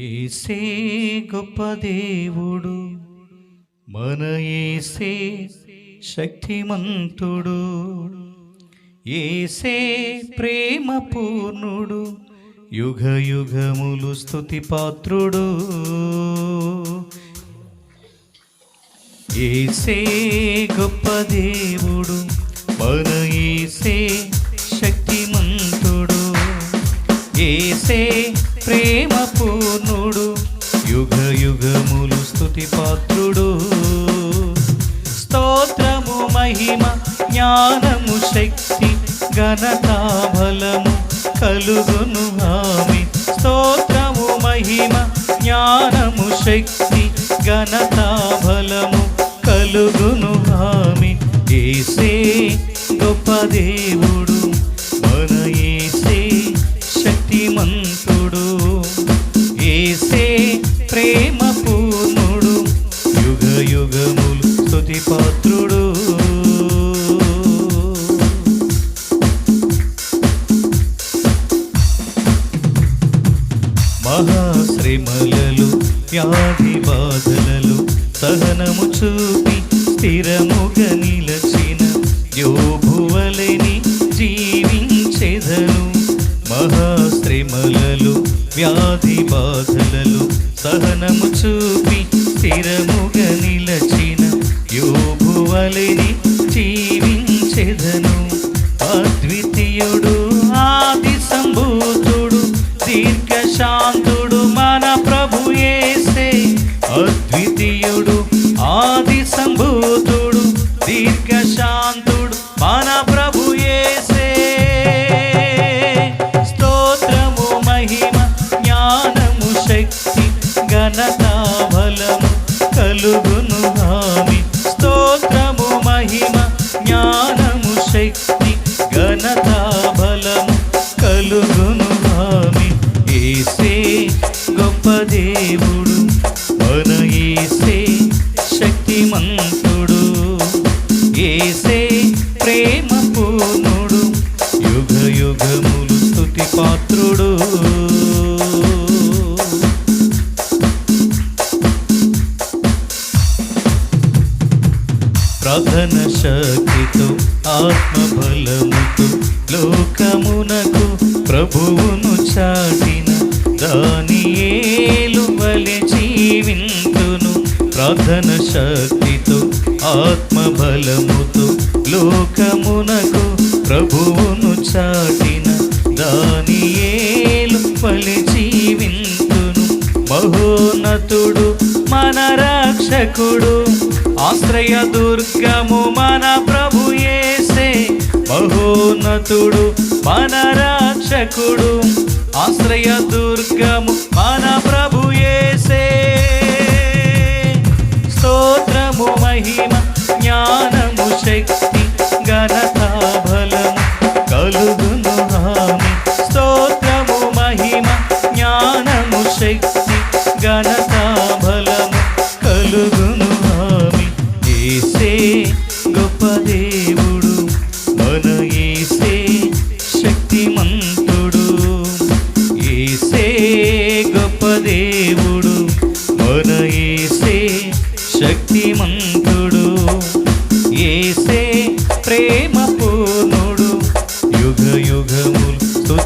ఏసే గొప్ప దేవుడు. మన ఏసే శక్తిమంతుడు. ఏసే ప్రేమ పూర్ణుడు యుగ యుగములు స్థుతి పాత్రుడు ఏసే గొప్ప దేవుడు. మన ఏసే శక్తిమంతుడు. ఏసే ప్రేమ పూర్ణుడు. యుగ యుగములు స్తుతి పాత్రుడు. స్తోత్రము మహిమ జ్ఞానము శక్తి ఘనత బలము కలుగును ఆమె. స్తోత్రము మహిమ జ్ఞానము శక్తి ఘనత బలము కలుగును ఆమె. ఏసే గొప్ప దేవుడు. పాత్రుడు. మహాశ్రమలలో వ్యాధి బాధలలు సహనము చూపి స్థిరముగా నిలచిన యోభువలని జీవించెదను. మహాశ్రమలలో వ్యాధి బాధలలు సహనము చూపి స్థిరముగా నిల యోభువలని ప్రార్థన శక్తితో ఆత్మ బలముతో లోకమునకు ప్రభువును చాటిన దాని ఏలు వలె జీవింతును. ప్రార్థన శక్తితో ఆత్మ బలముతో లోకమునకు ప్రభువును చాటిన దాని ఏలు వలె జీవింతును. మహోన్నతుడు మన రక్షకుడు. ఆశ్రయ దుర్గము మన ప్రభు ఏసే బహోన్నతుడు మన రక్షకుడు. ఆశ్రయ దుర్గము మన ప్రభు ఏసే స్తోత్రము మహిమ జ్ఞానము శక్తి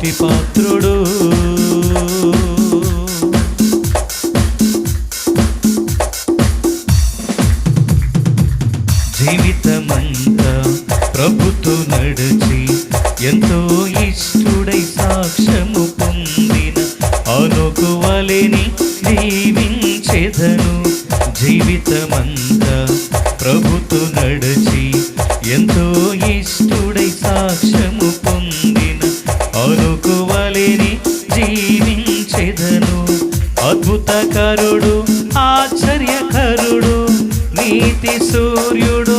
స్తుతి పాత్రుడు. జీవితమంతా ప్రభుతో నడిచి ఎంతో ఇష్టడై సాక్ష్యము పొందిన అనుకువలేని జీవించెదను జీవితమంతా ప్రభుతో నడిచి ఎంతో ఇష్టడై సాక్ష్యము అనుకువలేని జీవించెదను. అద్భుతకరుడు ఆశ్చర్యకరుడు నీతి సూర్యుడు.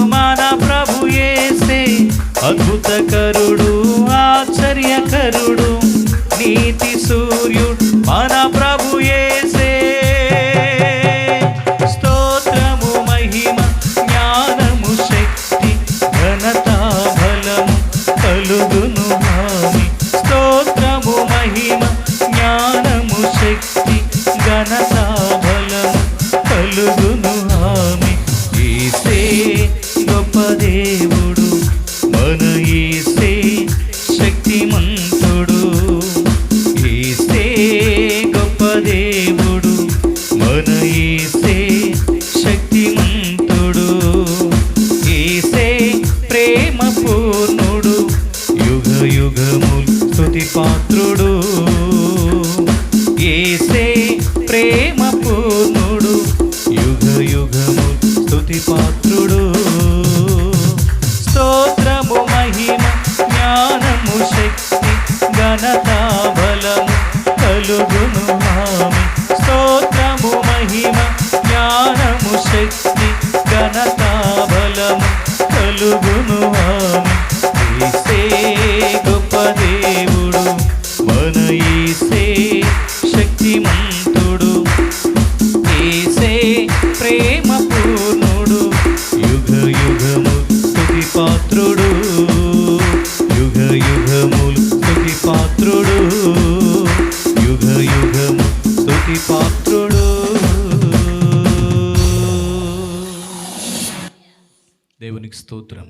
స్తుతి పాత్రుడు. స్తోత్రము మహిమ జ్ఞానము శక్తి ఘనతా బలము కలుగును ఆమె. స్తోత్రము మహిమ జ్ఞానము శక్తి ఘనతా బలము కలుగును ఆమె స్తోత్రం